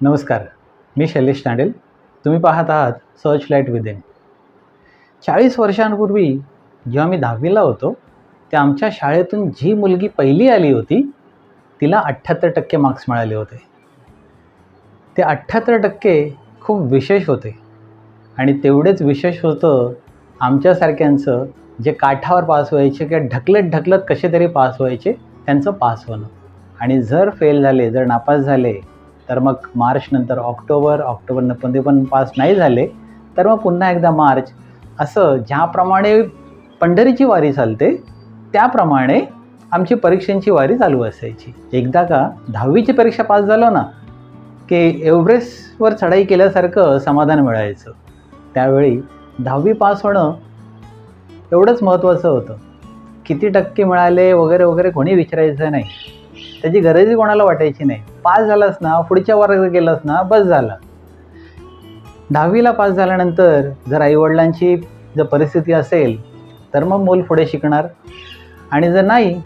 नमस्कार मी शैलेश तांडेल तुम्ही पाहत आहात सर्च लाइट विदिन चाळीस वर्षांपूर्वी जेव्हा मी दहावीला होतो त्या आमच्या शाळेतून जी मुलगी पहिली आली होती तिला अठ्ठ्याहत्तर टक्के मार्क्स मिळाले होते. ते अठ्ठ्याहत्तर टक्के खूप विशेष होते. आणि तेवढेच विशेष होतं आमच्यासारख्यांचं जे काठावर पास व्हायचे किंवा ढकलत ढकलत कसे तरी पास व्हायचे त्यांचं पास होणं. आणि जर फेल झाले जर नापास झाले तर मग मार्च नंतर ऑक्टोबर ऑक्टोबरमध्ये पण पास नाही झाले तर मग पुन्हा एकदा मार्च. असं ज्याप्रमाणे पंढरीची वारी चालते त्याप्रमाणे आमची परीक्षांची वारी चालू असायची. एकदा का दहावीची परीक्षा पास झालो ना की एव्हरेस्टवर चढाई केल्यासारखं समाधान मिळायचं. त्यावेळी दहावी पास होणं एवढंच महत्त्वाचं होतं. किती टक्के मिळाले वगैरे वगैरे कोणी विचारायचं नाही. त्याची गरजही कोणाला वाटायची नाही. पास झालास ना पुढच्या वर्गात गेलास ना बस झाला. दहावीला पास झाल्यानंतर जर आईवडिलांची जर परिस्थिती असेल तर मग मूल पुढे शिकणार. आणि जर नाही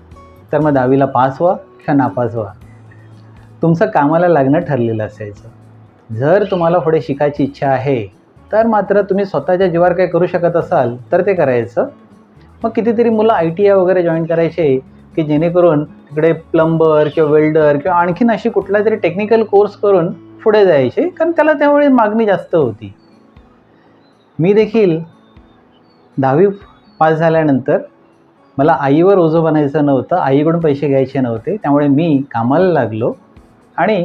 तर मग दहावीला पास व्हा किंवा नापास व्हा. तुमचं कामाला लागणं ठरलेलं असायचं. जर तुम्हाला पुढे शिकायची इच्छा आहे तर मात्र तुम्ही स्वतःच्या जीवावर काही करू शकत असाल तर ते करायचं. मग कितीतरी मुलं आय टी आय वगैरे जॉईन करायचे की जेणेकरून तिकडे प्लंबर किंवा वेल्डर किंवा आणखीन अशी कुठला तरी टेक्निकल कोर्स करून पुढे जायचे. कारण त्याला त्यावेळी मागणी जास्त होती. मी देखील दहावी पास झाल्यानंतर मला आईवर ओझं बनायचं नव्हतं. आईकडून पैसे घ्यायचे नव्हते. त्यामुळे मी कामाला लागलो आणि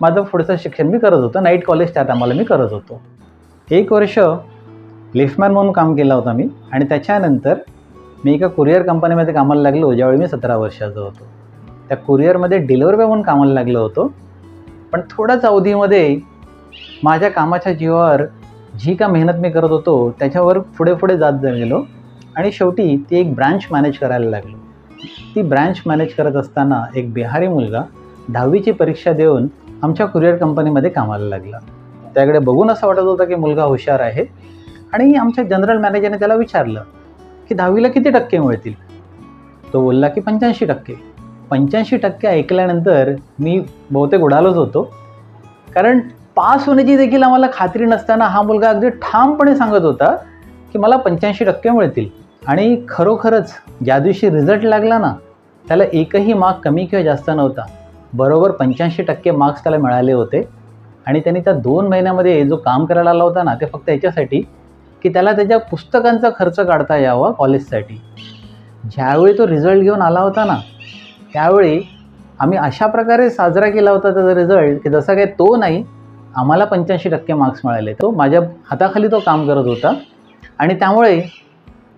माझं पुढचं शिक्षण मी करत होतो. नाईट कॉलेज त्यात आम्हाला मी करत होतो. एक वर्ष लिफ्टमॅन म्हणून काम केलं होतं मी आणि त्याच्यानंतर मी एका कुरिअर कंपनीमध्ये कामाला लागलो ज्यावेळी मी सतरा वर्षाचा होतो. त्या कुरिअरमध्ये डिलिव्हर बॉय म्हणून कामाला लागलो होतो. पण थोड्याच अवधीमध्ये माझ्या कामाच्या जीवावर जी का मेहनत मी करत होतो त्याच्यावर पुढे पुढे जात गेलो. आणि शेवटी ती एक ब्रँच मॅनेज करायला लागलो. ती ब्रँच मॅनेज करत असताना एक बिहारी मुलगा दहावीची परीक्षा देऊन आमच्या कुरिअर कंपनीमध्ये कामाला लागला. त्याकडे बघून असं वाटत होतं की मुलगा हुशार आहे. आणि आमच्या जनरल मॅनेजरने त्याला विचारलं की दहावीला किती टक्के मिळतील? तो बोलला की पंच्याऐंशी टक्के. पंच्याऐंशी टक्के ऐकल्यानंतर मी बहुतेक उडालोच होतो. कारण पास होण्याची देखील आम्हाला खात्री नसताना हा मुलगा अगदी ठामपणे सांगत होता की मला पंच्याऐंशी टक्के मिळतील. आणि खरोखरच ज्या दिवशी रिझल्ट लागला ना त्याला एकही मार्क कमी किंवा जास्त नव्हता. बरोबर पंच्याऐंशी टक्के मार्क्स त्याला मिळाले होते. आणि त्यांनी त्या दोन महिन्यामध्ये जो काम करायला आला होता ना ते फक्त याच्यासाठी की त्याला त्याच्या पुस्तकांचा खर्च काढता यावा कॉलेजसाठी. ज्यावेळी तो रिझल्ट घेऊन आला होता ना त्यावेळी आम्ही अशा प्रकारे साजरा केला होता त्याचा रिझल्ट की जसा काही तो नाही आम्हाला पंच्याऐंशी टक्के मार्क्स मिळाले. तो माझ्या हाताखाली तो काम करत होता आणि त्यामुळे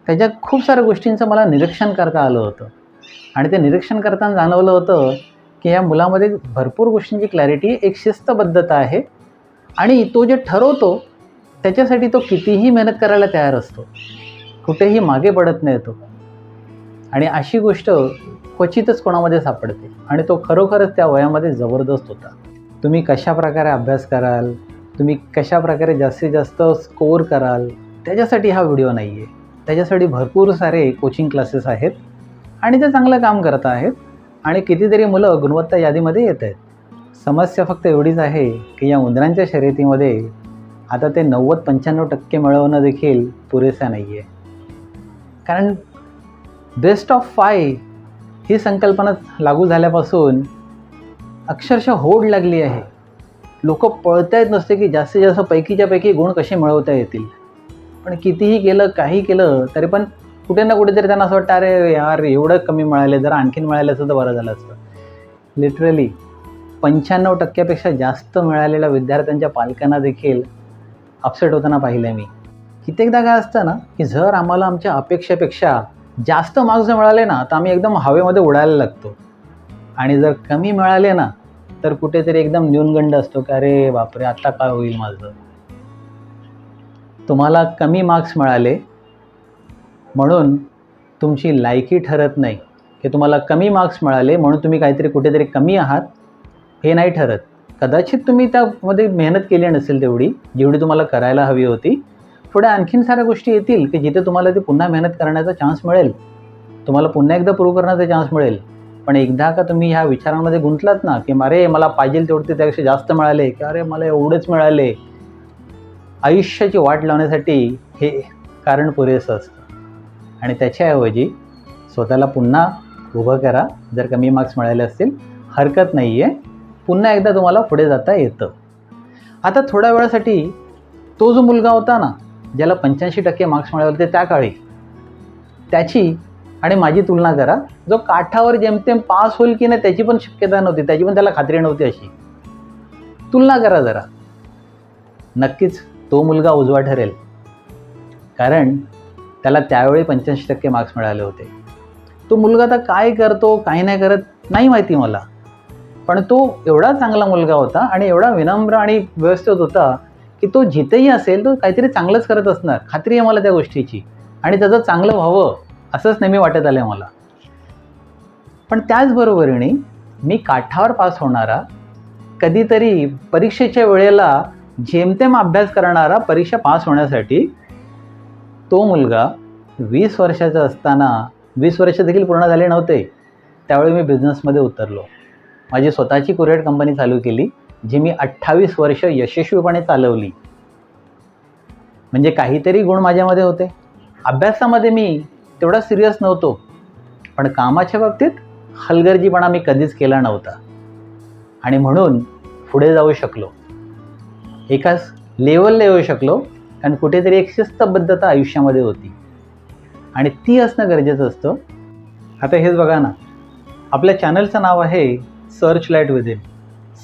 त्याच्या खूप साऱ्या गोष्टींचं मला निरीक्षण करता आलं होतं. आणि ते निरीक्षण करताना जाणवलं होतं की या मुलामध्ये भरपूर गोष्टींची क्लॅरिटी एक शिस्तबद्धता आहे आणि तो जे ठरवतो त्याच्यासाठी तो कितीही मेहनत करायला तयार असतो. कुठेही मागे पडत नाही तो. आणि अशी गोष्ट क्वचितच कोणामध्ये सापडते आणि तो खरोखरच त्या वयामध्ये जबरदस्त होता. तुम्ही कशा प्रकारे अभ्यास कराल? तुम्ही कशा प्रकारे जास्तीत जास्त स्कोअर कराल? त्याच्यासाठी हा व्हिडिओ नाही आहे त्याच्यासाठी भरपूर सारे कोचिंग क्लासेस आहेत आणि ते चांगलं काम करत आहेत आणि कितीतरी मुलं गुणवत्ता यादीमध्ये येत आहेत. समस्या फक्त एवढीच आहे की या उंदरांच्या शर्यतीमध्ये आता ते नव्वद पंच्याण्णव टक्के मिळवणं देखील पुरेसा नाही आहे कारण बेस्ट ऑफ फाय ही संकल्पना लागू झाल्यापासून अक्षरशः होड लागली आहे. लोक पळत आहेत नसते की जास्तीत जास्त पैकीच्या पैकी गुण कसे मिळवता येतील. पण कितीही केलं काही केलं तरी पण कुठे ना कुठेतरी त्यांना असं वाटतं अरे यार एवढं कमी मिळाले जर आणखीन मिळालं असतं तर बरं झालं असतं. लिटरली पंच्याण्णव टक्क्यापेक्षा जास्त मिळालेल्या विद्यार्थ्यांच्या पालकांना देखील अपसेट होताना पाहिलं मी. कित्येकदा काय असतं ना की जर आम्हाला आमच्या अपेक्षेपेक्षा जास्त मार्क्स मिळाले ना तर आम्ही एकदम हवेमध्ये उडायला लागतो. आणि जर कमी मिळाले ना तर कुठेतरी एकदम न्यूनगंड असतो की अरे बापरे आत्ता काय होईल माझं? तुम्हाला कमी मार्क्स मिळाले म्हणून तुमची लायकी ठरत नाही. की तुम्हाला कमी मार्क्स मिळाले म्हणून तुम्ही काहीतरी कुठेतरी कमी आहात हे नाही ठरत. कदाचित तुम्ही त्यामध्ये मेहनत केली नसेल तेवढी जेवढी तुम्हाला करायला हवी होती. पुढे आणखीन साऱ्या गोष्टी येतील की जिथे तुम्हाला ते पुन्हा मेहनत करण्याचा चान्स मिळेल. तुम्हाला पुन्हा एकदा प्रूव्ह करण्याचा चान्स मिळेल. पण एकदा का तुम्ही ह्या विचारांमध्ये गुंतलात ना की अरे मला पाहिजे तेवढे त्यापेक्षा जास्त मिळाले की अरे मला एवढेच मिळाले. आयुष्याची वाट लावण्यासाठी हे कारण पुरेसं असतं. आणि त्याच्याऐवजी स्वतःला पुन्हा उभं करा. जर कमी मार्क्स मिळाले असतील हरकत नाही आहे पुन्हा एकदा तुम्हाला पुढे जाता येतं. आता थोड्या वेळासाठी तो जो मुलगा होता ना ज्याला पंच्याऐंशी टक्के मार्क्स मिळाले होते त्या काळी त्याची आणि माझी तुलना करा जो काठावर जेमतेम पास होईल की नाही त्याची पण शक्यता नव्हती त्याची पण त्याला खात्री नव्हती अशी. तुलना करा जरा. नक्कीच तो मुलगा उजवा ठरेल. कारण त्याला त्यावेळी पंच्याऐंशी टक्के मार्क्स मिळाले होते. तो मुलगा आता काय करतो काय नाही करत नाही माहिती मला. पण तो एवढा चांगला मुलगा होता आणि एवढा विनम्र आणि व्यवस्थित होता की तो जिथेही असेल तो काहीतरी चांगलंच करत असणार. खात्री आहे मला त्या गोष्टीची. आणि त्याचं चांगलं व्हावं असंच नेहमी वाटत आलं मला. पण त्याचबरोबरीने मी काठावर पास होणारा कधीतरी परीक्षेच्या वेळेला जेमतेम अभ्यास करणारा परीक्षा पास होण्यासाठी तो मुलगा वीस वर्षाचा असताना वीस वर्ष देखील पूर्ण झाले नव्हते. त्यावेळी मी बिझनेसमध्ये उतरलो. माझी स्वतःची कुरिअर कंपनी चालू केली जी मी अठ्ठावीस वर्ष यशस्वीपणे चालवली. म्हणजे काहीतरी गुण माझ्यामध्ये होते. अभ्यासामध्ये मी तेवढा सिरियस नव्हतो पण कामाच्या बाबतीत हलगर्जीपणा मी कधीच केला नव्हता. आणि म्हणून पुढे जाऊ शकलो. एकाच लेवलला येऊ शकलो कारण कुठेतरी एक शिस्तबद्धता आयुष्यामध्ये होती. आणि ती असणं गरजेचं असतं. आता हेच बघा ना आपल्या चॅनलचं नाव आहे search light within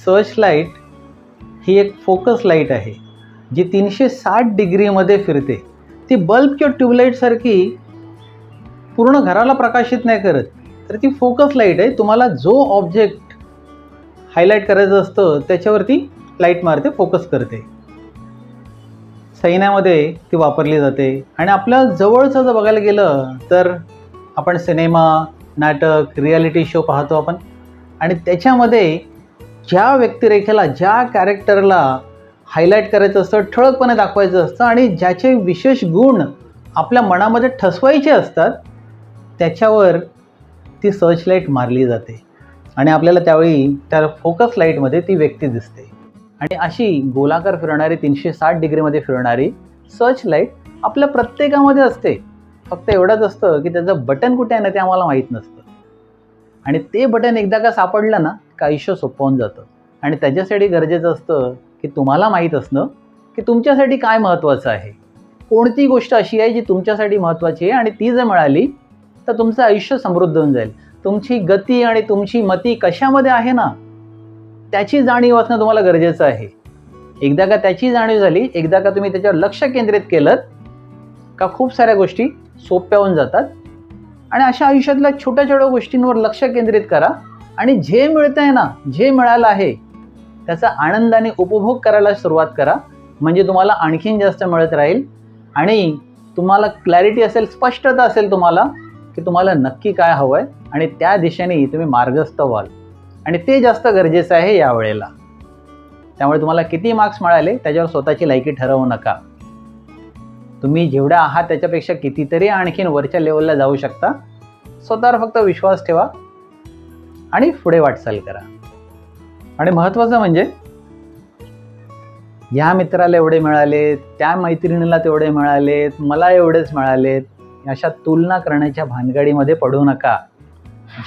search light ही एक फोकस लाइट आहे जी तीनशे साठ डिग्रीमध्ये फिरते. ती बल्ब किंवा ट्यूबलाईटसारखी पूर्ण घराला प्रकाशित नाही करत तर ती फोकस लाइट आहे. तुम्हाला जो ऑब्जेक्ट हायलाईट करायचं असतं त्याच्यावरती लाइट मारते फोकस करते. सैन्यामध्ये ती वापरली जाते. आणि आपल्या जवळचं जर बघायला गेलं तर आपण सिनेमा नाटक रियालिटी शो पाहतो आपण. आणि त्याच्यामध्ये ज्या व्यक्तिरेखेला ज्या कॅरेक्टरला हायलाईट करायचं असतं ठळकपणे दाखवायचं असतं आणि ज्याचे विशेष गुण आपल्या मनामध्ये ठसवायचे असतात त्याच्यावर ती सर्च लाइट मारली जाते. आणि आपल्याला त्यावेळी त्या फोकस लाईटमध्ये ती व्यक्ती दिसते. आणि अशी गोलाकार फिरणारी तीनशे साठ डिग्रीमध्ये फिरणारी सर्च लाइट आपल्या प्रत्येकामध्ये असते. फक्त एवढंच असतं की त्याचं बटन कुठे आहे ना ते आम्हाला माहीत नसतं. आणि ते बटन एकदा का सापडलं ना का आयुष्य सोपवून जातं. आणि त्याच्यासाठी गरजेचं असतं की तुम्हाला माहीत असणं की तुमच्यासाठी काय महत्त्वाचं आहे. कोणती गोष्ट अशी आहे जी तुमच्यासाठी महत्त्वाची आहे आणि ती जर मिळाली तर तुमचं आयुष्य समृद्ध होऊन जाईल. तुमची गती आणि तुमची मती कशामध्ये आहे ना त्याची जाणीव असणं तुम्हाला गरजेचं आहे. एकदा का त्याची जाणीव झाली एकदा का तुम्ही त्याच्यावर लक्ष केंद्रित केलं का खूप साऱ्या गोष्टी सोप्या होऊन जातात. आणि अशा आयुष्यातल्या छोट्या छोट्या गोष्टींवर लक्ष केंद्रित करा. आणि जे मिळतं आहे ना जे मिळालं आहे त्याचा आनंदाने उपभोग करायला सुरुवात करा. म्हणजे तुम्हाला आणखीन जास्त मिळत राहील. आणि तुम्हाला क्लॅरिटी असेल स्पष्टता असेल तुम्हाला की तुम्हाला नक्की काय हवं आहे आणि त्या दिशेने तुम्ही मार्गस्थ व्हाल. आणि ते जास्त गरजेचं आहे यावेळेला. त्यामुळे तुम्हाला किती मार्क्स मिळाले त्याच्यावर स्वतःची लायकी ठरवू नका. तुम्ही जेवढा आहात त्याच्यापेक्षा कितीतरी आणखीन वरच्या लेवलला जाऊ शकता. स्वतःवर फक्त विश्वास ठेवा आणि पुढे वाटचाल करा. आणि महत्त्वाचं म्हणजे या मित्राला एवढे मिळाले त्या मैत्रिणीला तेवढे मिळालेत मला एवढेच मिळालेत अशा तुलना करण्याच्या भानगडीमध्ये पडू नका.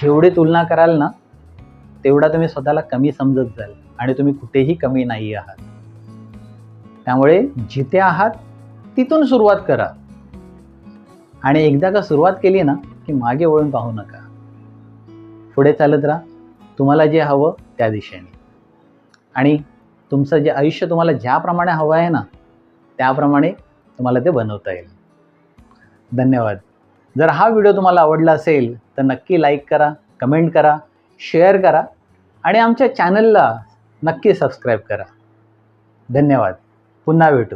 जेवढी तुलना कराल ना तेवढा तुम्ही स्वतःला कमी समजत जाल आणि तुम्ही कुठेही कमी नाही आहात. त्यामुळे जिथे आहात तिथून सुरुवात करा. आणि एकदा का सुरुवात केली ना की मागे वळून पाहू नका. पुढे चालत राहा. तुम्हाला जे हवं त्या दिशेने. आणि तुमचं जे आयुष्य तुम्हाला ज्याप्रमाणे हवं आहे ना त्याप्रमाणे तुम्हाला ते बनवता येईल. धन्यवाद. जर हा व्हिडिओ तुम्हाला आवडला असेल तर नक्की लाईक करा कमेंट करा शेअर करा आणि आमच्या चॅनलला नक्की सबस्क्राईब करा. धन्यवाद. पुन्हा भेटू.